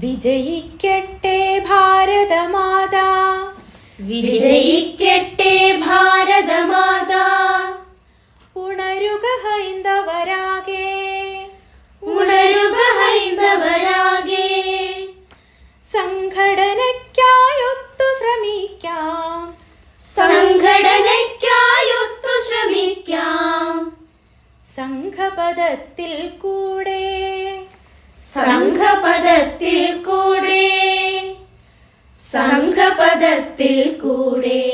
വിജയിക്കട്ടെ ഭാരതമാതാ. വിജയിക്കട്ടെ ഭാരതമാതാ. ഉണരുക ഹൈന്ദവരാകെ. ഉണരുക ഹൈന്ദവരാകെ. സംഘടനയ്ക്കായൊത്തു ശ്രമിക്കാം. സംഘടനയ്ക്കായൊത്തു ശ്രമിക്കാം. സംഘപദത്തിൽ കൂടെ സംഘപദത്തിൽ കൂടെ. സംഘപദത്തിൽ കൂടെ.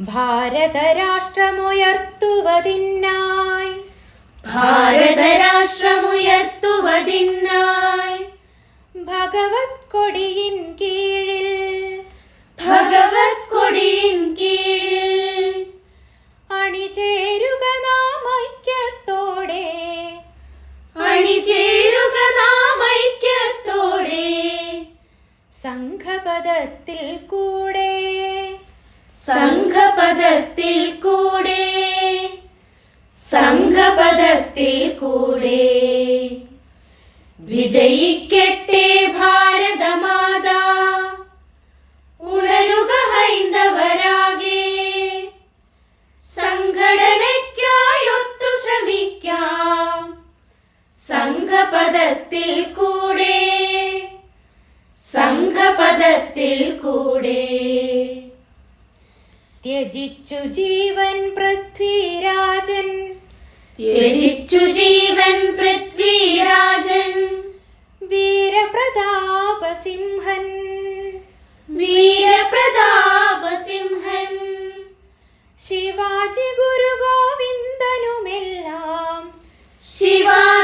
ഭാരതരാഷ്ട്രമുയർത്തുവതിന്നായി ഭാരതരാഷ്ട്രമുയർത്തുവതിന്നായി ഭഗവത് കൊടിയിൻ കീഴിൽ. ഭഗവത് കൊടിയിൻ സംഘപദത്തിൽ കൂടെ. സംഘപദത്തിൽ കൂടെ. സംഘപദത്തിൽ കൂടെ. വിജയിക്കട്ടെ സംഘപദത്തിൽ കൂടെ. ത്യജിച്ചു ജീവൻ പൃഥ്വിരാജൻ. ത്യജിച്ചു ജീവൻ പൃഥ്വിരാജൻ. വീരപ്രതാപ സിംഹൻ. വീരപ്രതാപസിംഹൻ ശിവാജി ഗുരു ഗോവിന്ദനുമെല്ലാം ശിവാജി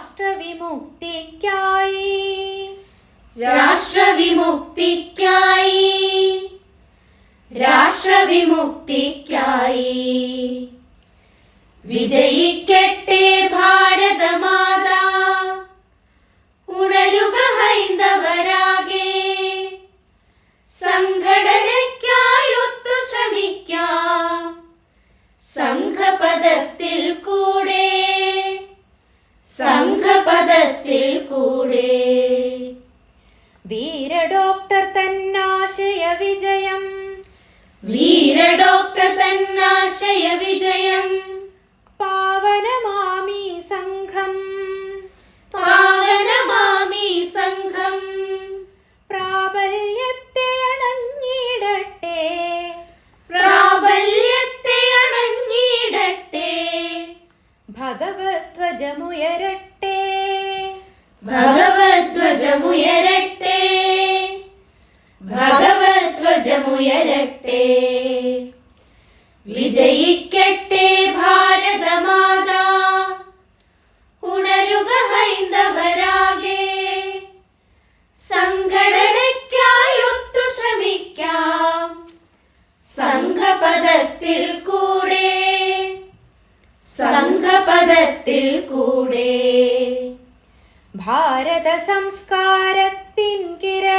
രാഷ്ട്രവിമുക്തിക്കായി. രാഷ്ട്രവിമുക്തിക്കായി. രാഷ്ട്രവിമുക്തിക്കായി. വിജയിക്കട്ടെ ഡോക്ടർ തന്നാശയ വിജയം. വീര ഡോക്ടർ തന്നാശയ വിജയം. പാവനമാമി സംഘം. പാവനമാമി സംഘം. പ്രാബല്യത്തെ അണഞ്ഞിടട്ടെ. പ്രാബല്യത്തെ അണഞ്ഞിടട്ടെ. ഭഗവധ്വജമുയരട്ടെ ഭഗവധ്വജമുയരട്ടെ വിജയിക്കട്ടെ ഭാരതമാതാ. ഉണരുക ഹൈന്ദവരാകെ. സംഘടനയ്ക്കായൊത്തു ശ്രമിക്കാം. സംഘപദത്തിൽ കൂടെ. സംഘപദത്തിൽ കൂടെ. ഭാരത സംസ്കാരത്തിൻ കിരണം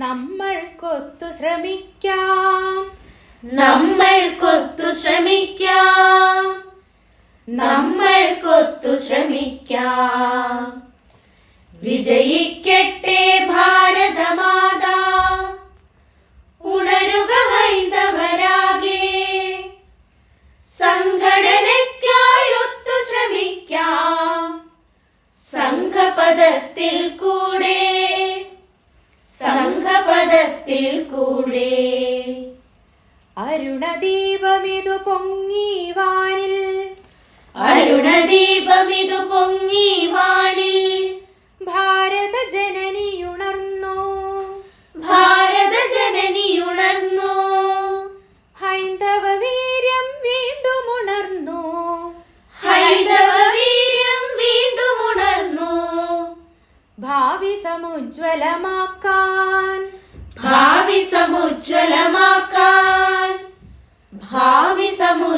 നമ്മൾക്കൊത്തു ശ്രമിക്കാം. നമ്മൾക്കൊത്തു ശ്രമിക്കാം. നമ്മൾക്കൊത്തു ശ്രമിക്കാം. വിജയിക്കട്ടെ സംഘപദത്തിൽ കൂടെ. അരുണദീപമിതു പൊങ്ങി വാനിൽ. അരുണദീപമിതു പൊങ്ങി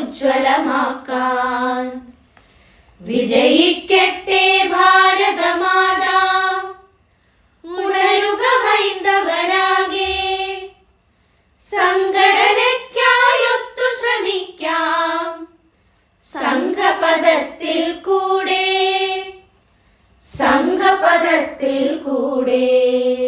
ഉജ്ജ്വലമാക്കാൻ. വിജയിക്കട്ടെ ഭാരതമാത. ഉണരുക ഹൈന്ദവരാകെ. സംഘടനയ്ക്കായൊത്തു ശ്രമിക്കാം. സംഘപദത്തിൽ കൂടെ. സംഘപദത്തിൽ കൂടെ.